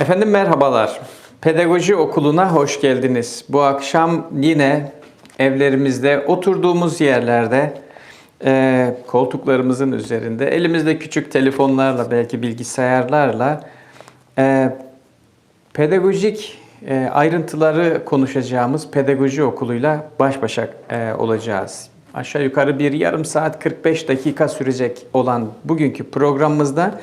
Efendim merhabalar. Pedagoji okuluna hoş geldiniz. Bu akşam yine evlerimizde, oturduğumuz yerlerde, e, koltuklarımızın üzerinde, elimizde küçük telefonlarla, belki bilgisayarlarla e, pedagojik e, ayrıntıları konuşacağımız pedagoji okuluyla baş başa e, olacağız. Aşağı yukarı bir yarım saat 45 dakika sürecek olan bugünkü programımızda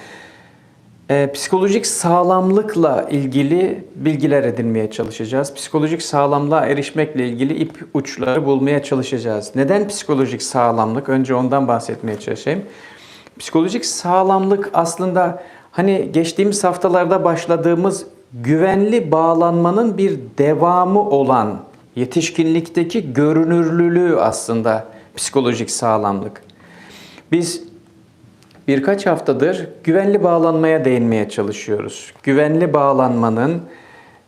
e, psikolojik sağlamlıkla ilgili bilgiler edinmeye çalışacağız. Psikolojik sağlamlığa erişmekle ilgili ip uçları bulmaya çalışacağız. Neden psikolojik sağlamlık? Önce ondan bahsetmeye çalışayım. Psikolojik sağlamlık aslında hani geçtiğimiz haftalarda başladığımız güvenli bağlanmanın bir devamı olan yetişkinlikteki görünürlülüğü aslında psikolojik sağlamlık. Biz birkaç haftadır güvenli bağlanmaya değinmeye çalışıyoruz. Güvenli bağlanmanın,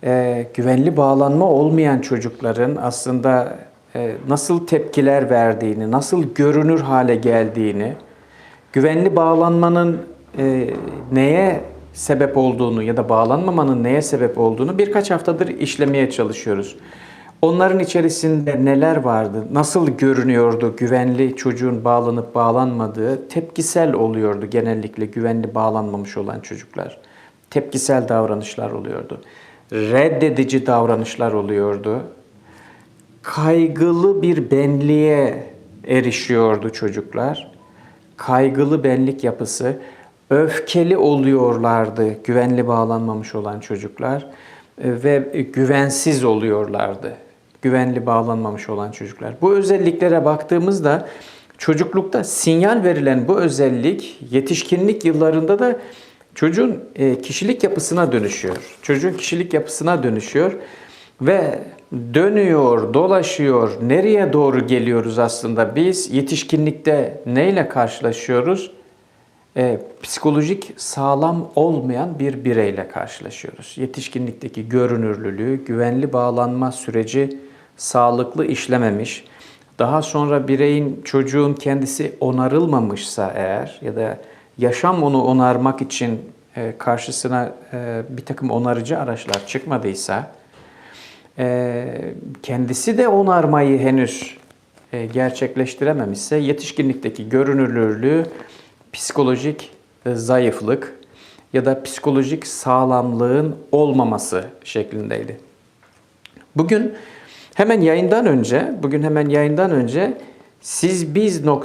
e, güvenli bağlanma olmayan çocukların aslında e, nasıl tepkiler verdiğini, nasıl görünür hale geldiğini, güvenli bağlanmanın e, neye sebep olduğunu ya da bağlanmamanın neye sebep olduğunu birkaç haftadır işlemeye çalışıyoruz. Onların içerisinde neler vardı? Nasıl görünüyordu güvenli çocuğun bağlanıp bağlanmadığı? Tepkisel oluyordu genellikle güvenli bağlanmamış olan çocuklar. Tepkisel davranışlar oluyordu. Reddedici davranışlar oluyordu. Kaygılı bir benliğe erişiyordu çocuklar. Kaygılı benlik yapısı, öfkeli oluyorlardı güvenli bağlanmamış olan çocuklar e, ve güvensiz oluyorlardı güvenli bağlanmamış olan çocuklar. Bu özelliklere baktığımızda çocuklukta sinyal verilen bu özellik yetişkinlik yıllarında da çocuğun e, kişilik yapısına dönüşüyor. Çocuğun kişilik yapısına dönüşüyor ve dönüyor, dolaşıyor. Nereye doğru geliyoruz aslında? Biz yetişkinlikte neyle karşılaşıyoruz? E, psikolojik sağlam olmayan bir bireyle karşılaşıyoruz. Yetişkinlikteki görünürlülüğü, güvenli bağlanma süreci sağlıklı işlememiş, daha sonra bireyin, çocuğun kendisi onarılmamışsa eğer ya da yaşam onu onarmak için e, karşısına e, bir takım onarıcı araçlar çıkmadıysa, e, kendisi de onarmayı henüz gerçekleştirememişse yetişkinlikteki görünürlüğü psikolojik zayıflık ya da psikolojik sağlamlığın olmaması şeklindeydi. Bugün hemen yayından önce, bugün hemen yayından önce sizbiz.tv'de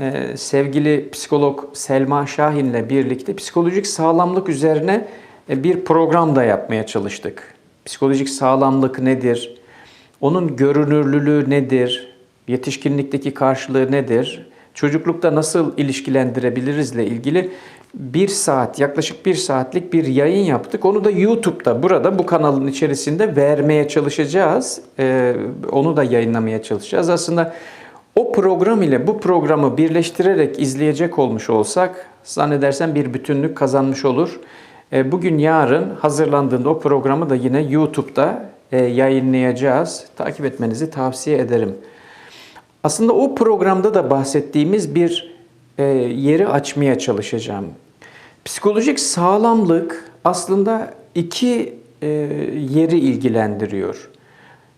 e, sevgili psikolog Selma Şahin'le birlikte psikolojik sağlamlık üzerine e, bir program da yapmaya çalıştık. Psikolojik sağlamlık nedir? Onun görünürlülüğü nedir? Yetişkinlikteki karşılığı nedir? Çocuklukta nasıl ilişkilendirebilirizle ilgili bir saat, yaklaşık bir saatlik bir yayın yaptık. Onu da YouTube'da, burada bu kanalın içerisinde vermeye çalışacağız. Ee, onu da yayınlamaya çalışacağız. Aslında o program ile bu programı birleştirerek izleyecek olmuş olsak zannedersem bir bütünlük kazanmış olur. Ee, bugün yarın hazırlandığında o programı da yine YouTube'da e, yayınlayacağız. Takip etmenizi tavsiye ederim. Aslında o programda da bahsettiğimiz bir e, yeri açmaya çalışacağım. Psikolojik sağlamlık aslında iki e, yeri ilgilendiriyor.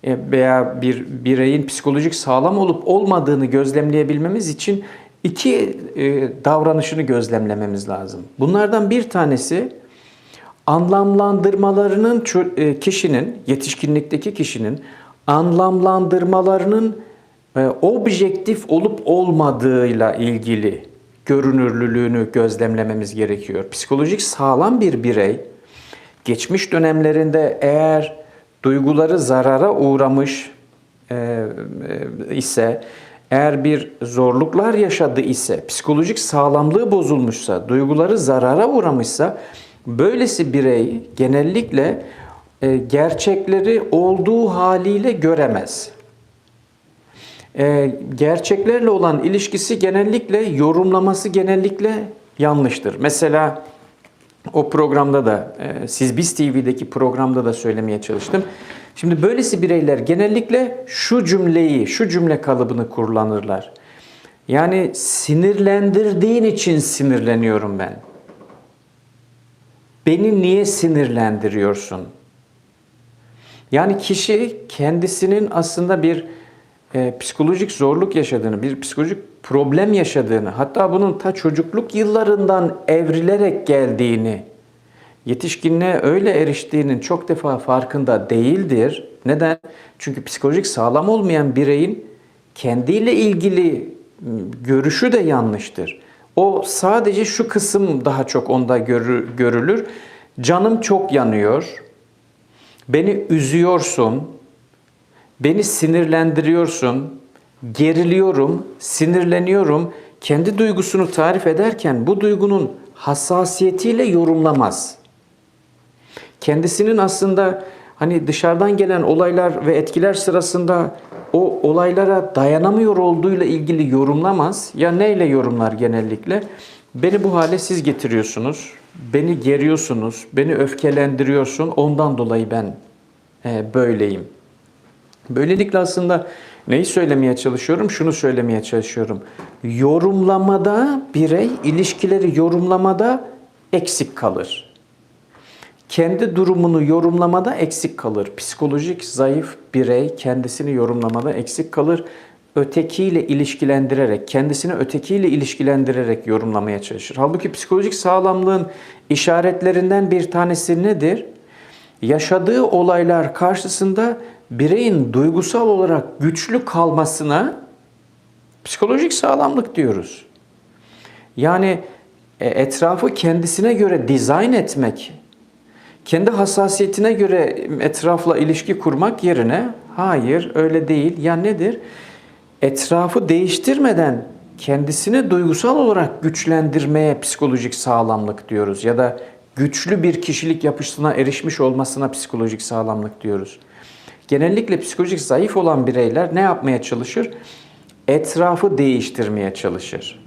E, veya bir bireyin psikolojik sağlam olup olmadığını gözlemleyebilmemiz için iki e, davranışını gözlemlememiz lazım. Bunlardan bir tanesi anlamlandırmalarının e, kişinin, yetişkinlikteki kişinin anlamlandırmalarının e, objektif olup olmadığıyla ilgili görünürlülüğünü gözlemlememiz gerekiyor. Psikolojik sağlam bir birey geçmiş dönemlerinde eğer duyguları zarara uğramış e, e, ise eğer bir zorluklar yaşadı ise, psikolojik sağlamlığı bozulmuşsa, duyguları zarara uğramışsa böylesi birey genellikle e, gerçekleri olduğu haliyle göremez. E, gerçeklerle olan ilişkisi genellikle yorumlaması genellikle yanlıştır. Mesela o programda da e, siz biz TV'deki programda da söylemeye çalıştım. Şimdi böylesi bireyler genellikle şu cümleyi, şu cümle kalıbını kullanırlar. Yani sinirlendirdiğin için sinirleniyorum ben. beni niye sinirlendiriyorsun? Yani kişi kendisinin aslında bir e, psikolojik zorluk yaşadığını, bir psikolojik problem yaşadığını, hatta bunun ta çocukluk yıllarından evrilerek geldiğini, yetişkinliğe öyle eriştiğinin çok defa farkında değildir. Neden? Çünkü psikolojik sağlam olmayan bireyin kendiyle ilgili görüşü de yanlıştır. O sadece şu kısım daha çok onda görü- görülür. Canım çok yanıyor. Beni üzüyorsun. Beni sinirlendiriyorsun. Geriliyorum, sinirleniyorum. Kendi duygusunu tarif ederken bu duygunun hassasiyetiyle yorumlamaz. Kendisinin aslında hani dışarıdan gelen olaylar ve etkiler sırasında o olaylara dayanamıyor olduğuyla ilgili yorumlamaz. Ya neyle yorumlar genellikle? Beni bu hale siz getiriyorsunuz. Beni geriyorsunuz. Beni öfkelendiriyorsun. Ondan dolayı ben e, böyleyim. Böylelikle aslında neyi söylemeye çalışıyorum? Şunu söylemeye çalışıyorum. Yorumlamada birey ilişkileri yorumlamada eksik kalır. Kendi durumunu yorumlamada eksik kalır. Psikolojik zayıf birey kendisini yorumlamada eksik kalır. Ötekiyle ilişkilendirerek, kendisini ötekiyle ilişkilendirerek yorumlamaya çalışır. Halbuki psikolojik sağlamlığın işaretlerinden bir tanesi nedir? Yaşadığı olaylar karşısında bireyin duygusal olarak güçlü kalmasına psikolojik sağlamlık diyoruz. Yani e, etrafı kendisine göre dizayn etmek, kendi hassasiyetine göre etrafla ilişki kurmak yerine hayır öyle değil. Ya nedir? Etrafı değiştirmeden kendisini duygusal olarak güçlendirmeye psikolojik sağlamlık diyoruz ya da güçlü bir kişilik yapısına erişmiş olmasına psikolojik sağlamlık diyoruz. Genellikle psikolojik zayıf olan bireyler ne yapmaya çalışır? Etrafı değiştirmeye çalışır.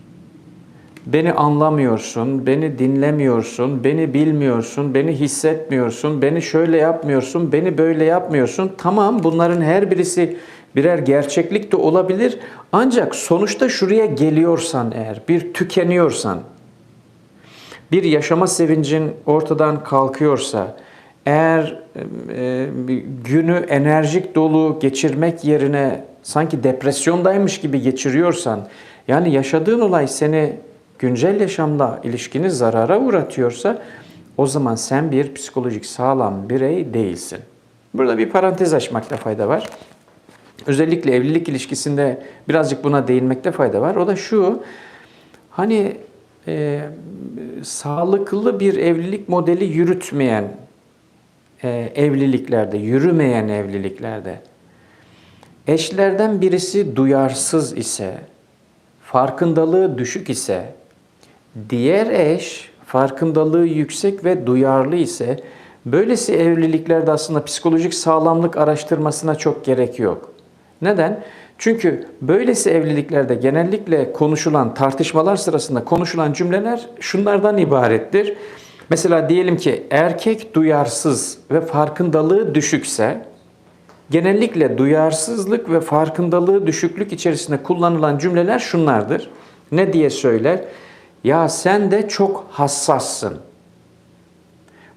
Beni anlamıyorsun, beni dinlemiyorsun, beni bilmiyorsun, beni hissetmiyorsun, beni şöyle yapmıyorsun, beni böyle yapmıyorsun. Tamam bunların her birisi birer gerçeklik de olabilir. Ancak sonuçta şuraya geliyorsan eğer, bir tükeniyorsan, bir yaşama sevincin ortadan kalkıyorsa, eğer e, günü enerjik dolu geçirmek yerine sanki depresyondaymış gibi geçiriyorsan, yani yaşadığın olay seni güncel yaşamla ilişkini zarara uğratıyorsa, o zaman sen bir psikolojik sağlam birey değilsin. Burada bir parantez açmakta fayda var. Özellikle evlilik ilişkisinde birazcık buna değinmekte fayda var. O da şu, hani e, sağlıklı bir evlilik modeli yürütmeyen e, evliliklerde, yürümeyen evliliklerde eşlerden birisi duyarsız ise, farkındalığı düşük ise, diğer eş farkındalığı yüksek ve duyarlı ise, böylesi evliliklerde aslında psikolojik sağlamlık araştırmasına çok gerek yok. Neden? Çünkü böylesi evliliklerde genellikle konuşulan tartışmalar sırasında konuşulan cümleler şunlardan ibarettir. Mesela diyelim ki erkek duyarsız ve farkındalığı düşükse genellikle duyarsızlık ve farkındalığı düşüklük içerisinde kullanılan cümleler şunlardır. Ne diye söyler? Ya sen de çok hassassın.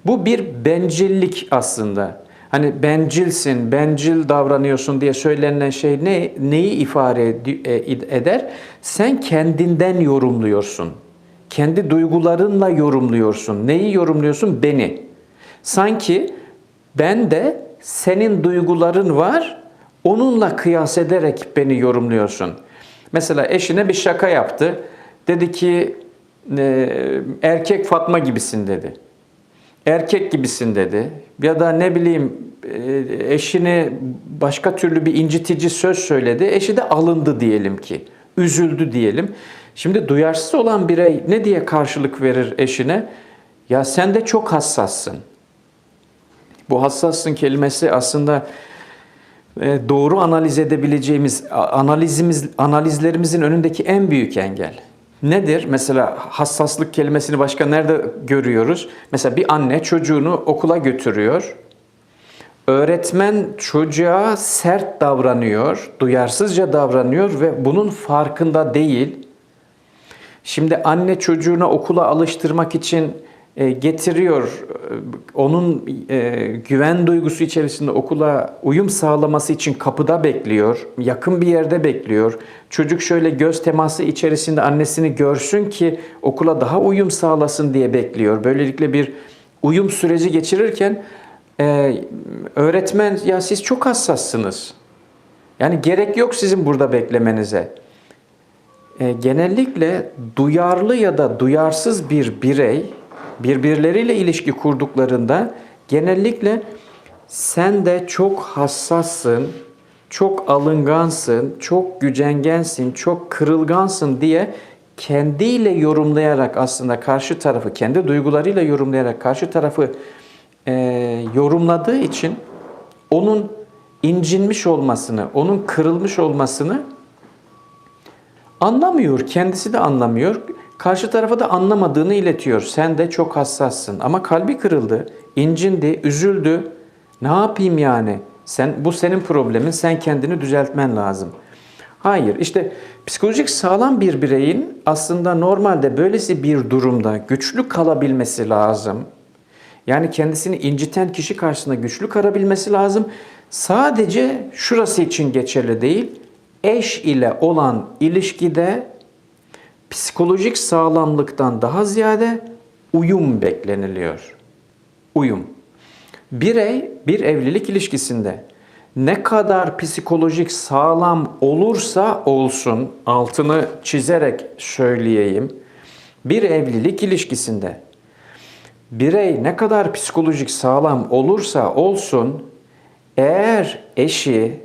Bu bir bencillik aslında. Hani bencilsin, bencil davranıyorsun diye söylenen şey ne neyi ifade ed- eder? Sen kendinden yorumluyorsun. Kendi duygularınla yorumluyorsun. Neyi yorumluyorsun? Beni. Sanki ben de senin duyguların var, onunla kıyas ederek beni yorumluyorsun. Mesela eşine bir şaka yaptı. Dedi ki e, erkek Fatma gibisin dedi. Erkek gibisin dedi. Ya da ne bileyim e, eşine başka türlü bir incitici söz söyledi. Eşi de alındı diyelim ki. Üzüldü diyelim. Şimdi duyarsız olan birey ne diye karşılık verir eşine? Ya sen de çok hassassın. Bu hassassın kelimesi aslında e, doğru analiz edebileceğimiz analizimiz analizlerimizin önündeki en büyük engel. Nedir? Mesela hassaslık kelimesini başka nerede görüyoruz? Mesela bir anne çocuğunu okula götürüyor. Öğretmen çocuğa sert davranıyor, duyarsızca davranıyor ve bunun farkında değil. Şimdi anne çocuğuna okula alıştırmak için getiriyor. E, Onun e, güven duygusu içerisinde okula uyum sağlaması için kapıda bekliyor. Yakın bir yerde bekliyor. Çocuk şöyle göz teması içerisinde annesini görsün ki okula daha uyum sağlasın diye bekliyor. Böylelikle bir uyum süreci geçirirken e, öğretmen ya siz çok hassassınız. Yani gerek yok sizin burada beklemenize. E, genellikle duyarlı ya da duyarsız bir birey birbirleriyle ilişki kurduklarında genellikle sen de çok hassassın, çok alıngansın, çok gücengensin, çok kırılgansın diye kendiyle yorumlayarak aslında karşı tarafı, kendi duygularıyla yorumlayarak karşı tarafı e, yorumladığı için onun incinmiş olmasını, onun kırılmış olmasını anlamıyor. Kendisi de anlamıyor. Karşı tarafa da anlamadığını iletiyor. Sen de çok hassassın. Ama kalbi kırıldı, incindi, üzüldü. Ne yapayım yani? Sen bu senin problemin. Sen kendini düzeltmen lazım. Hayır. işte psikolojik sağlam bir bireyin aslında normalde böylesi bir durumda güçlü kalabilmesi lazım. Yani kendisini inciten kişi karşısında güçlü kalabilmesi lazım. Sadece şurası için geçerli değil. Eş ile olan ilişkide psikolojik sağlamlıktan daha ziyade uyum bekleniliyor. Uyum. Birey bir evlilik ilişkisinde ne kadar psikolojik sağlam olursa olsun altını çizerek söyleyeyim. Bir evlilik ilişkisinde birey ne kadar psikolojik sağlam olursa olsun eğer eşi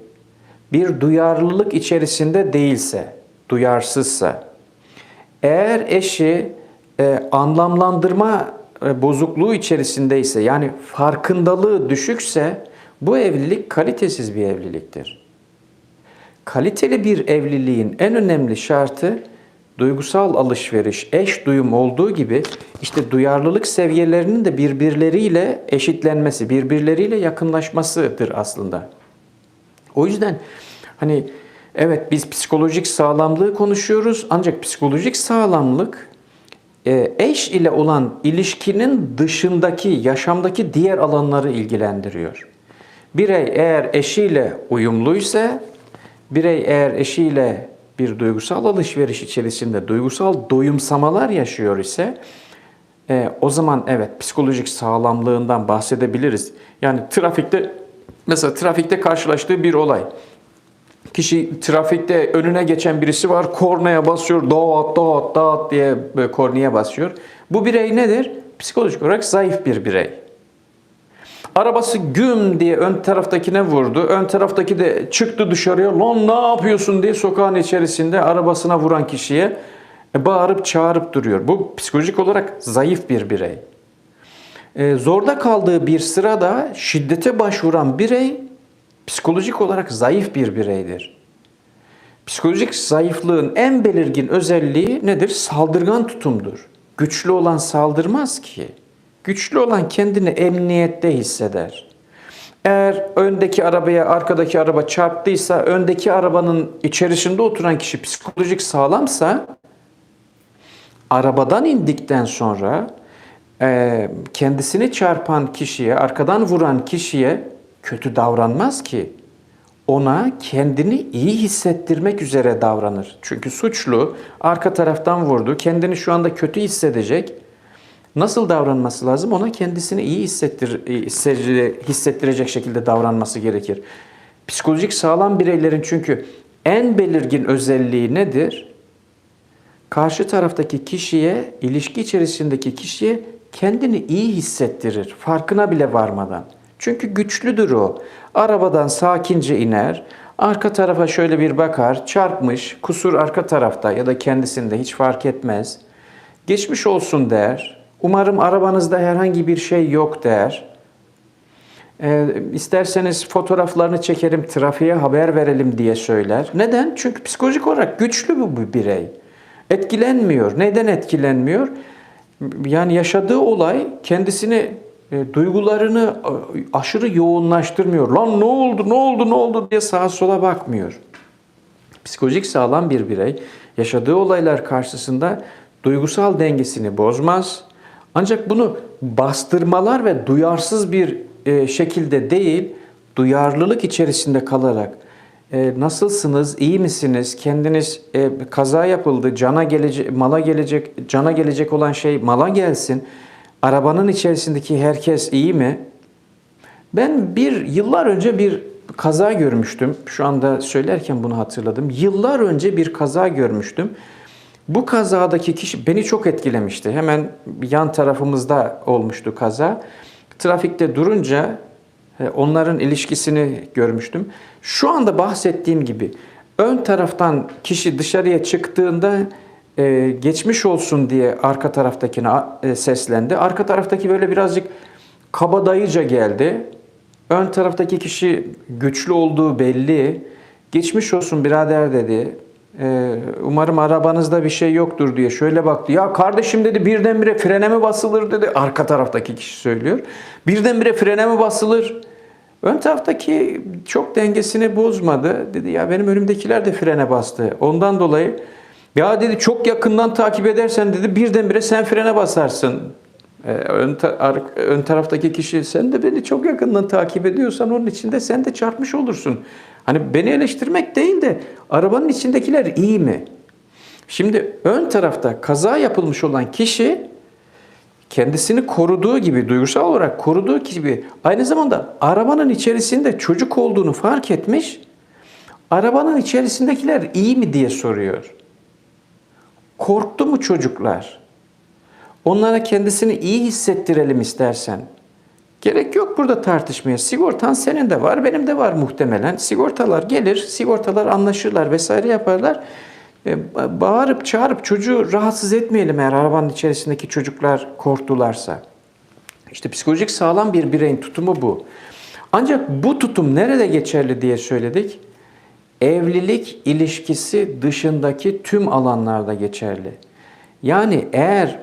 bir duyarlılık içerisinde değilse, duyarsızsa, eğer eşi e, anlamlandırma e, bozukluğu içerisindeyse, yani farkındalığı düşükse bu evlilik kalitesiz bir evliliktir. Kaliteli bir evliliğin en önemli şartı duygusal alışveriş, eş duyum olduğu gibi işte duyarlılık seviyelerinin de birbirleriyle eşitlenmesi, birbirleriyle yakınlaşmasıdır aslında. O yüzden hani evet biz psikolojik sağlamlığı konuşuyoruz ancak psikolojik sağlamlık e, eş ile olan ilişkinin dışındaki, yaşamdaki diğer alanları ilgilendiriyor. Birey eğer eşiyle uyumluysa, birey eğer eşiyle bir duygusal alışveriş içerisinde duygusal doyumsamalar yaşıyor ise e, o zaman evet psikolojik sağlamlığından bahsedebiliriz. Yani trafikte mesela trafikte karşılaştığı bir olay. Kişi trafikte önüne geçen birisi var, kornaya basıyor, dağıt dağıt dağıt diye kornaya basıyor. Bu birey nedir? Psikolojik olarak zayıf bir birey. Arabası güm diye ön taraftakine vurdu. Ön taraftaki de çıktı dışarıya. Lan ne yapıyorsun diye sokağın içerisinde arabasına vuran kişiye e, bağırıp çağırıp duruyor. Bu psikolojik olarak zayıf bir birey. E, zorda kaldığı bir sırada şiddete başvuran birey psikolojik olarak zayıf bir bireydir. Psikolojik zayıflığın en belirgin özelliği nedir? Saldırgan tutumdur. Güçlü olan saldırmaz ki. Güçlü olan kendini emniyette hisseder. Eğer öndeki arabaya arkadaki araba çarptıysa, öndeki arabanın içerisinde oturan kişi psikolojik sağlamsa, arabadan indikten sonra kendisini çarpan kişiye, arkadan vuran kişiye kötü davranmaz ki. Ona kendini iyi hissettirmek üzere davranır. Çünkü suçlu arka taraftan vurdu, kendini şu anda kötü hissedecek. Nasıl davranması lazım? Ona kendisini iyi hissettir, hissettirecek şekilde davranması gerekir. Psikolojik sağlam bireylerin çünkü en belirgin özelliği nedir? Karşı taraftaki kişiye, ilişki içerisindeki kişiye kendini iyi hissettirir. Farkına bile varmadan. Çünkü güçlüdür o. Arabadan sakince iner, arka tarafa şöyle bir bakar, çarpmış, kusur arka tarafta ya da kendisinde hiç fark etmez. Geçmiş olsun der. Umarım arabanızda herhangi bir şey yok der. E, isterseniz fotoğraflarını çekerim, trafiğe haber verelim diye söyler. Neden? Çünkü psikolojik olarak güçlü bu bir birey. Etkilenmiyor. Neden etkilenmiyor? Yani yaşadığı olay kendisini e, duygularını e, aşırı yoğunlaştırmıyor. Lan ne oldu, ne oldu, ne oldu diye sağa sola bakmıyor. Psikolojik sağlam bir birey yaşadığı olaylar karşısında duygusal dengesini bozmaz. Ancak bunu bastırmalar ve duyarsız bir e, şekilde değil, duyarlılık içerisinde kalarak e, nasılsınız, iyi misiniz, kendiniz e, kaza yapıldı, cana gelecek, mala gelecek, cana gelecek olan şey mala gelsin. Arabanın içerisindeki herkes iyi mi? Ben bir yıllar önce bir kaza görmüştüm. Şu anda söylerken bunu hatırladım. Yıllar önce bir kaza görmüştüm. Bu kazadaki kişi beni çok etkilemişti. Hemen yan tarafımızda olmuştu kaza. Trafikte durunca e, onların ilişkisini görmüştüm. Şu anda bahsettiğim gibi ön taraftan kişi dışarıya çıktığında e, geçmiş olsun diye arka taraftakine e, seslendi. Arka taraftaki böyle birazcık kabadayıca geldi. Ön taraftaki kişi güçlü olduğu belli. Geçmiş olsun birader dedi. Ee, umarım arabanızda bir şey yoktur diye şöyle baktı. Ya kardeşim dedi birdenbire frene mi basılır dedi. Arka taraftaki kişi söylüyor. Birdenbire frene mi basılır? Ön taraftaki çok dengesini bozmadı. Dedi ya benim önümdekiler de frene bastı. Ondan dolayı ya dedi çok yakından takip edersen dedi birdenbire sen frene basarsın. Ee, ön, ta- ön taraftaki kişi sen de beni çok yakından takip ediyorsan onun içinde sen de çarpmış olursun. Hani beni eleştirmek değil de arabanın içindekiler iyi mi? Şimdi ön tarafta kaza yapılmış olan kişi kendisini koruduğu gibi, duygusal olarak koruduğu gibi aynı zamanda arabanın içerisinde çocuk olduğunu fark etmiş. Arabanın içerisindekiler iyi mi diye soruyor. Korktu mu çocuklar? Onlara kendisini iyi hissettirelim istersen. Gerek yok burada tartışmaya. Sigortan senin de var, benim de var muhtemelen. Sigortalar gelir, sigortalar anlaşırlar vesaire yaparlar. E, ba- bağırıp çağırıp çocuğu rahatsız etmeyelim eğer arabanın içerisindeki çocuklar korktularsa. İşte psikolojik sağlam bir bireyin tutumu bu. Ancak bu tutum nerede geçerli diye söyledik. Evlilik ilişkisi dışındaki tüm alanlarda geçerli. Yani eğer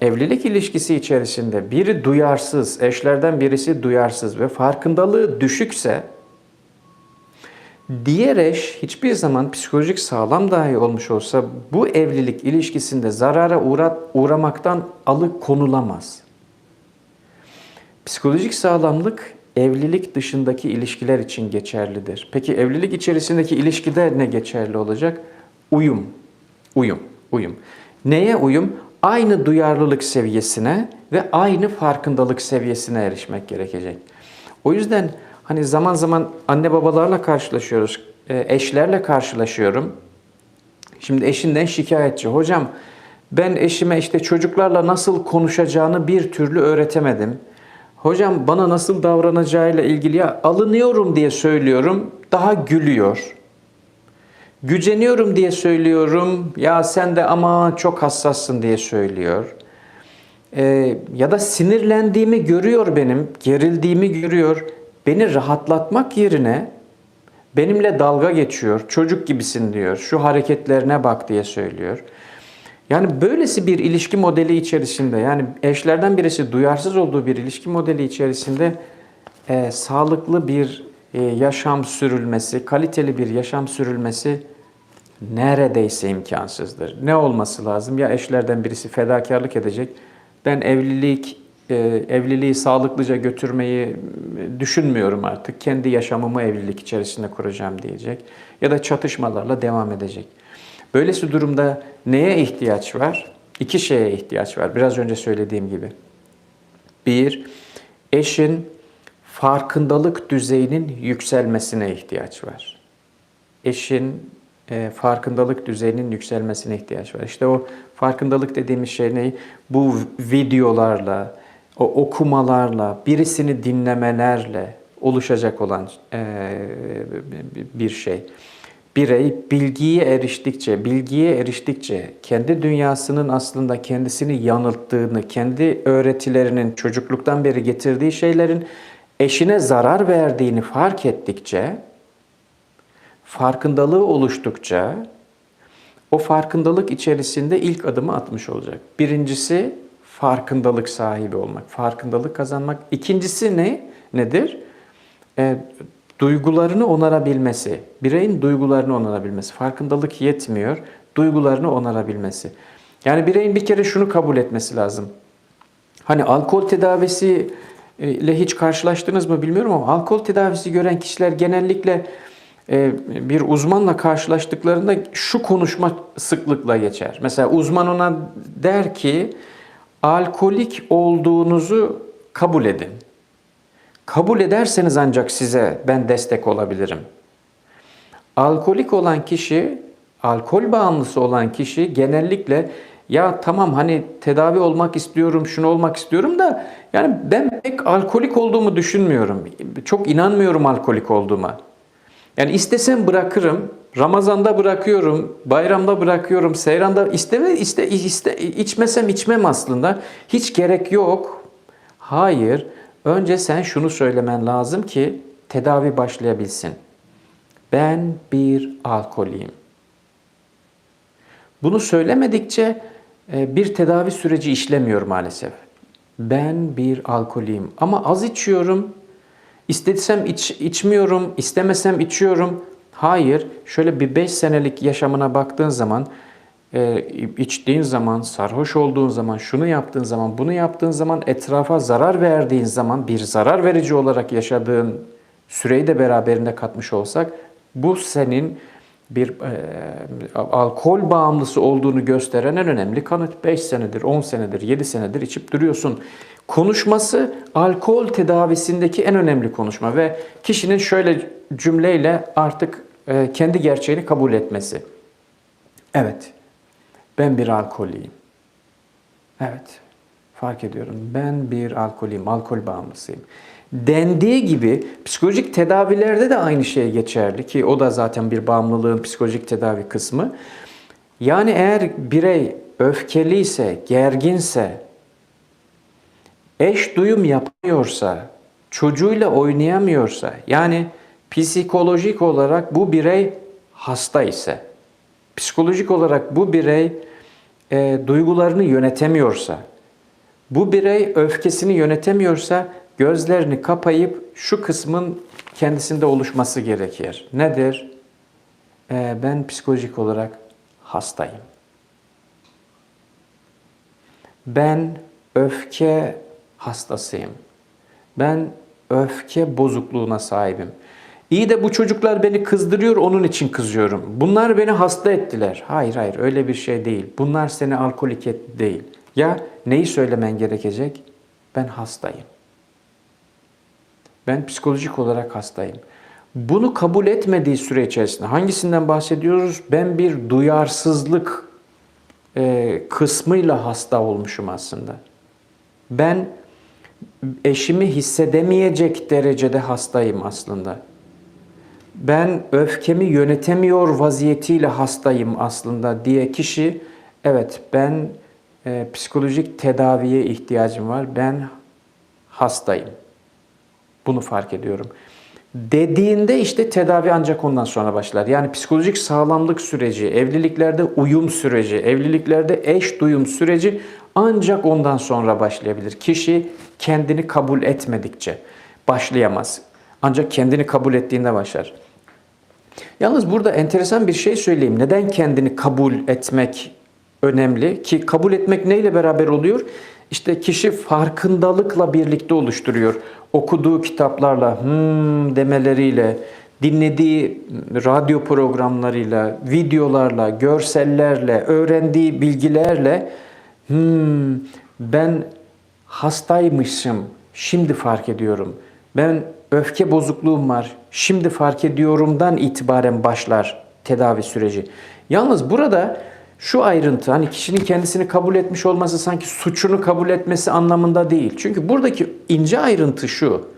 evlilik ilişkisi içerisinde biri duyarsız, eşlerden birisi duyarsız ve farkındalığı düşükse diğer eş hiçbir zaman psikolojik sağlam dahi olmuş olsa bu evlilik ilişkisinde zarara uğrat, uğramaktan alıkonulamaz. Psikolojik sağlamlık evlilik dışındaki ilişkiler için geçerlidir. Peki evlilik içerisindeki ilişkide ne geçerli olacak? Uyum. Uyum. Uyum. Neye uyum? Aynı duyarlılık seviyesine ve aynı farkındalık seviyesine erişmek gerekecek. O yüzden hani zaman zaman anne babalarla karşılaşıyoruz, e, eşlerle karşılaşıyorum. Şimdi eşinden şikayetçi. Hocam ben eşime işte çocuklarla nasıl konuşacağını bir türlü öğretemedim. Hocam bana nasıl davranacağıyla ilgili ya alınıyorum diye söylüyorum, daha gülüyor. Güceniyorum diye söylüyorum, ya sen de ama çok hassassın diye söylüyor. Ee, ya da sinirlendiğimi görüyor benim, gerildiğimi görüyor. Beni rahatlatmak yerine benimle dalga geçiyor. Çocuk gibisin diyor. Şu hareketlerine bak diye söylüyor. Yani böylesi bir ilişki modeli içerisinde yani eşlerden birisi duyarsız olduğu bir ilişki modeli içerisinde e, sağlıklı bir e, yaşam sürülmesi, kaliteli bir yaşam sürülmesi neredeyse imkansızdır. Ne olması lazım? Ya eşlerden birisi fedakarlık edecek. Ben evlilik e, evliliği sağlıklıca götürmeyi e, düşünmüyorum artık. Kendi yaşamımı evlilik içerisinde kuracağım diyecek. Ya da çatışmalarla devam edecek. Böylesi durumda neye ihtiyaç var? İki şeye ihtiyaç var. Biraz önce söylediğim gibi. Bir, eşin farkındalık düzeyinin yükselmesine ihtiyaç var. Eşin e, farkındalık düzeyinin yükselmesine ihtiyaç var. İşte o farkındalık dediğimiz şey ne? Bu videolarla, o okumalarla, birisini dinlemelerle oluşacak olan e, bir şey. Birey bilgiye eriştikçe, bilgiye eriştikçe kendi dünyasının aslında kendisini yanılttığını, kendi öğretilerinin çocukluktan beri getirdiği şeylerin eşine zarar verdiğini fark ettikçe, farkındalığı oluştukça o farkındalık içerisinde ilk adımı atmış olacak. Birincisi farkındalık sahibi olmak, farkındalık kazanmak. İkincisi ne? Nedir? E, duygularını onarabilmesi, bireyin duygularını onarabilmesi. Farkındalık yetmiyor, duygularını onarabilmesi. Yani bireyin bir kere şunu kabul etmesi lazım. Hani alkol tedavisi e, ile hiç karşılaştınız mı bilmiyorum ama alkol tedavisi gören kişiler genellikle e, bir uzmanla karşılaştıklarında şu konuşma sıklıkla geçer. Mesela uzman ona der ki alkolik olduğunuzu kabul edin. Kabul ederseniz ancak size ben destek olabilirim. Alkolik olan kişi, alkol bağımlısı olan kişi genellikle ya tamam hani tedavi olmak istiyorum, şunu olmak istiyorum da yani ben pek alkolik olduğumu düşünmüyorum. Çok inanmıyorum alkolik olduğuma. Yani istesem bırakırım, Ramazan'da bırakıyorum, bayramda bırakıyorum, seyranda isteme iste, iste içmesem içmem aslında. Hiç gerek yok. Hayır. Önce sen şunu söylemen lazım ki tedavi başlayabilsin. Ben bir alkoliyim. Bunu söylemedikçe e, bir tedavi süreci işlemiyor maalesef. Ben bir alkoliyim ama az içiyorum. İstesem iç, içmiyorum, istemesem içiyorum. Hayır, şöyle bir 5 senelik yaşamına baktığın zaman, e, içtiğin zaman, sarhoş olduğun zaman, şunu yaptığın zaman, bunu yaptığın zaman, etrafa zarar verdiğin zaman, bir zarar verici olarak yaşadığın süreyi de beraberinde katmış olsak, bu senin bir e, alkol bağımlısı olduğunu gösteren en önemli kanıt. 5 senedir, 10 senedir, 7 senedir içip duruyorsun. Konuşması alkol tedavisindeki en önemli konuşma ve kişinin şöyle cümleyle artık e, kendi gerçeğini kabul etmesi. Evet, ben bir alkoliyim. Evet, fark ediyorum. Ben bir alkoliyim, alkol bağımlısıyım. Dendiği gibi psikolojik tedavilerde de aynı şey geçerli ki o da zaten bir bağımlılığın psikolojik tedavi kısmı. Yani eğer birey öfkeliyse, gerginse, eş duyum yapıyorsa, çocuğuyla oynayamıyorsa, yani psikolojik olarak bu birey hasta ise, psikolojik olarak bu birey e, duygularını yönetemiyorsa, bu birey öfkesini yönetemiyorsa gözlerini kapayıp şu kısmın kendisinde oluşması gerekir. Nedir? Ee, ben psikolojik olarak hastayım. Ben öfke hastasıyım. Ben öfke bozukluğuna sahibim. İyi de bu çocuklar beni kızdırıyor, onun için kızıyorum. Bunlar beni hasta ettiler. Hayır hayır öyle bir şey değil. Bunlar seni alkolik etti değil. Ya neyi söylemen gerekecek? Ben hastayım. Ben psikolojik olarak hastayım. Bunu kabul etmediği süre içerisinde hangisinden bahsediyoruz? Ben bir duyarsızlık e, kısmıyla hasta olmuşum aslında. Ben eşimi hissedemeyecek derecede hastayım aslında. Ben öfkemi yönetemiyor vaziyetiyle hastayım aslında diye kişi evet ben e, psikolojik tedaviye ihtiyacım var. Ben hastayım. Bunu fark ediyorum. Dediğinde işte tedavi ancak ondan sonra başlar. Yani psikolojik sağlamlık süreci, evliliklerde uyum süreci, evliliklerde eş duyum süreci ancak ondan sonra başlayabilir. Kişi kendini kabul etmedikçe başlayamaz. Ancak kendini kabul ettiğinde başlar. Yalnız burada enteresan bir şey söyleyeyim. Neden kendini kabul etmek önemli? Ki kabul etmek neyle beraber oluyor? İşte kişi farkındalıkla birlikte oluşturuyor. Okuduğu kitaplarla, hmm demeleriyle, dinlediği radyo programlarıyla, videolarla, görsellerle, öğrendiği bilgilerle hmm ben hastaymışım, şimdi fark ediyorum. Ben öfke bozukluğum var, şimdi fark ediyorumdan itibaren başlar tedavi süreci. Yalnız burada şu ayrıntı hani kişinin kendisini kabul etmiş olması sanki suçunu kabul etmesi anlamında değil. Çünkü buradaki ince ayrıntı şu.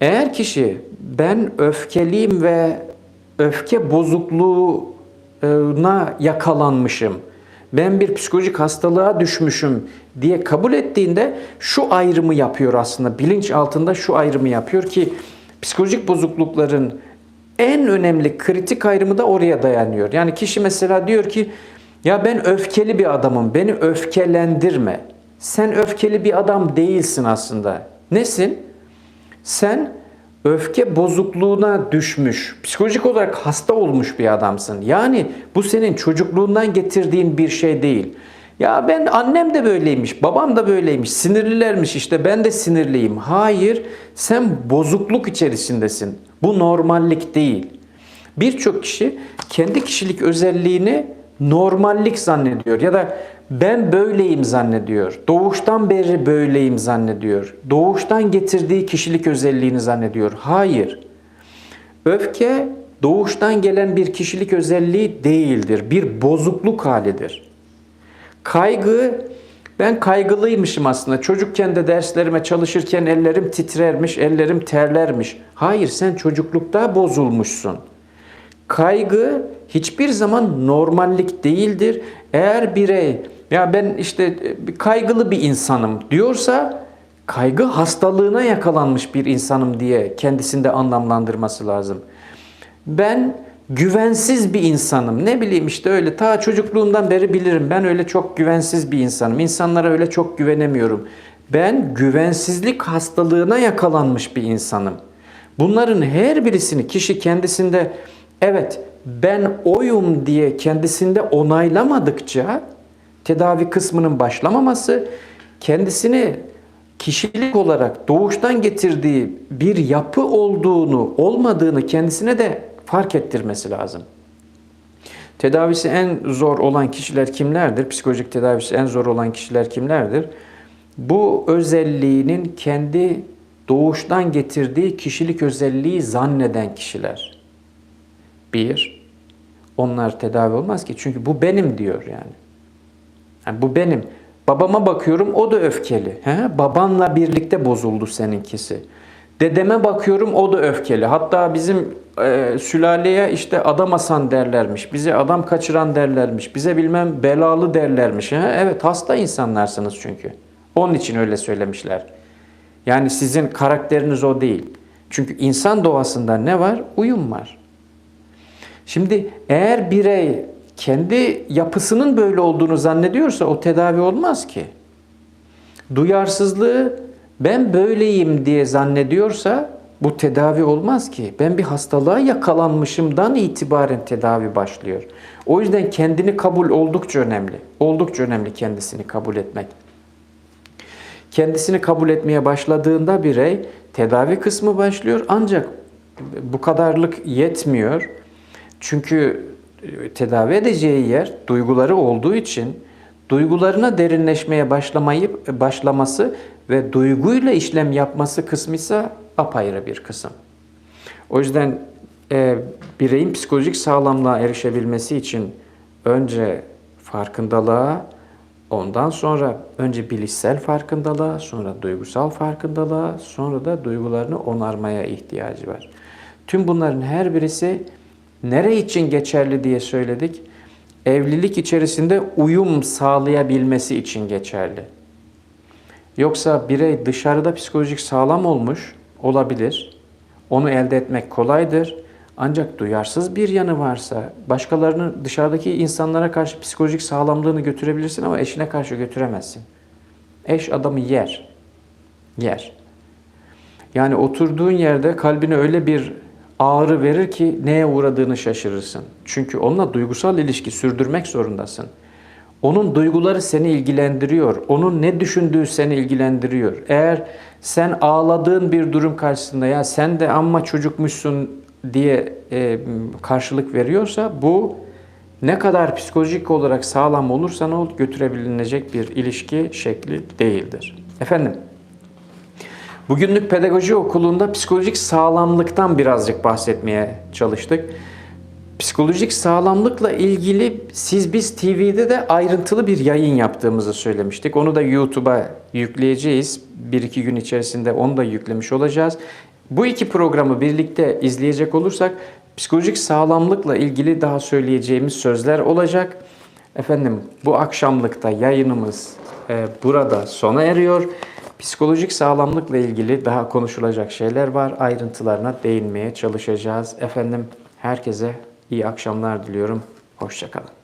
Eğer kişi ben öfkeliyim ve öfke bozukluğuna yakalanmışım, ben bir psikolojik hastalığa düşmüşüm diye kabul ettiğinde şu ayrımı yapıyor aslında. Bilinç altında şu ayrımı yapıyor ki psikolojik bozuklukların en önemli kritik ayrımı da oraya dayanıyor. Yani kişi mesela diyor ki ya ben öfkeli bir adamım. Beni öfkelendirme. Sen öfkeli bir adam değilsin aslında. Nesin? Sen öfke bozukluğuna düşmüş, psikolojik olarak hasta olmuş bir adamsın. Yani bu senin çocukluğundan getirdiğin bir şey değil. Ya ben annem de böyleymiş, babam da böyleymiş, sinirlilermiş işte ben de sinirliyim. Hayır, sen bozukluk içerisindesin. Bu normallik değil. Birçok kişi kendi kişilik özelliğini normallik zannediyor ya da ben böyleyim zannediyor. Doğuştan beri böyleyim zannediyor. Doğuştan getirdiği kişilik özelliğini zannediyor. Hayır. Öfke doğuştan gelen bir kişilik özelliği değildir. Bir bozukluk halidir. Kaygı, ben kaygılıymışım aslında. Çocukken de derslerime çalışırken ellerim titrermiş, ellerim terlermiş. Hayır, sen çocuklukta bozulmuşsun. Kaygı hiçbir zaman normallik değildir. Eğer birey ya ben işte bir kaygılı bir insanım diyorsa kaygı hastalığına yakalanmış bir insanım diye kendisinde anlamlandırması lazım. Ben güvensiz bir insanım. Ne bileyim işte öyle ta çocukluğumdan beri bilirim. Ben öyle çok güvensiz bir insanım. İnsanlara öyle çok güvenemiyorum. Ben güvensizlik hastalığına yakalanmış bir insanım. Bunların her birisini kişi kendisinde evet ben oyum diye kendisinde onaylamadıkça tedavi kısmının başlamaması kendisini kişilik olarak doğuştan getirdiği bir yapı olduğunu, olmadığını kendisine de fark ettirmesi lazım. Tedavisi en zor olan kişiler kimlerdir? Psikolojik tedavisi en zor olan kişiler kimlerdir? Bu özelliğinin kendi doğuştan getirdiği kişilik özelliği zanneden kişiler. Bir, onlar tedavi olmaz ki. Çünkü bu benim diyor yani. Yani bu benim. Babama bakıyorum o da öfkeli. He? Babanla birlikte bozuldu seninkisi. Dedeme bakıyorum o da öfkeli. Hatta bizim e, sülaleye işte adam asan derlermiş. Bize adam kaçıran derlermiş. Bize bilmem belalı derlermiş. He? Evet hasta insanlarsınız çünkü. Onun için öyle söylemişler. Yani sizin karakteriniz o değil. Çünkü insan doğasında ne var? Uyum var. Şimdi eğer birey kendi yapısının böyle olduğunu zannediyorsa o tedavi olmaz ki. Duyarsızlığı ben böyleyim diye zannediyorsa bu tedavi olmaz ki. Ben bir hastalığa yakalanmışımdan itibaren tedavi başlıyor. O yüzden kendini kabul oldukça önemli. Oldukça önemli kendisini kabul etmek. Kendisini kabul etmeye başladığında birey tedavi kısmı başlıyor ancak bu kadarlık yetmiyor. Çünkü tedavi edeceği yer duyguları olduğu için duygularına derinleşmeye başlamayıp başlaması ve duyguyla işlem yapması kısmı ise apayrı bir kısım. O yüzden e, bireyin psikolojik sağlamlığa erişebilmesi için önce farkındalığa, ondan sonra önce bilişsel farkındalığa, sonra duygusal farkındalığa, sonra da duygularını onarmaya ihtiyacı var. Tüm bunların her birisi nere için geçerli diye söyledik? Evlilik içerisinde uyum sağlayabilmesi için geçerli. Yoksa birey dışarıda psikolojik sağlam olmuş olabilir. Onu elde etmek kolaydır. Ancak duyarsız bir yanı varsa başkalarını dışarıdaki insanlara karşı psikolojik sağlamlığını götürebilirsin ama eşine karşı götüremezsin. Eş adamı yer. Yer. Yani oturduğun yerde kalbine öyle bir ağrı verir ki neye uğradığını şaşırırsın. Çünkü onunla duygusal ilişki sürdürmek zorundasın. Onun duyguları seni ilgilendiriyor. Onun ne düşündüğü seni ilgilendiriyor. Eğer sen ağladığın bir durum karşısında ya sen de amma çocukmuşsun diye e, karşılık veriyorsa bu ne kadar psikolojik olarak sağlam olursan ol götürebilecek bir ilişki şekli değildir. Efendim Bugünlük pedagoji okulunda psikolojik sağlamlıktan birazcık bahsetmeye çalıştık. Psikolojik sağlamlıkla ilgili siz biz TV'de de ayrıntılı bir yayın yaptığımızı söylemiştik. Onu da YouTube'a yükleyeceğiz. Bir iki gün içerisinde onu da yüklemiş olacağız. Bu iki programı birlikte izleyecek olursak psikolojik sağlamlıkla ilgili daha söyleyeceğimiz sözler olacak. Efendim bu akşamlıkta yayınımız e, burada sona eriyor. Psikolojik sağlamlıkla ilgili daha konuşulacak şeyler var. Ayrıntılarına değinmeye çalışacağız. Efendim herkese iyi akşamlar diliyorum. Hoşçakalın.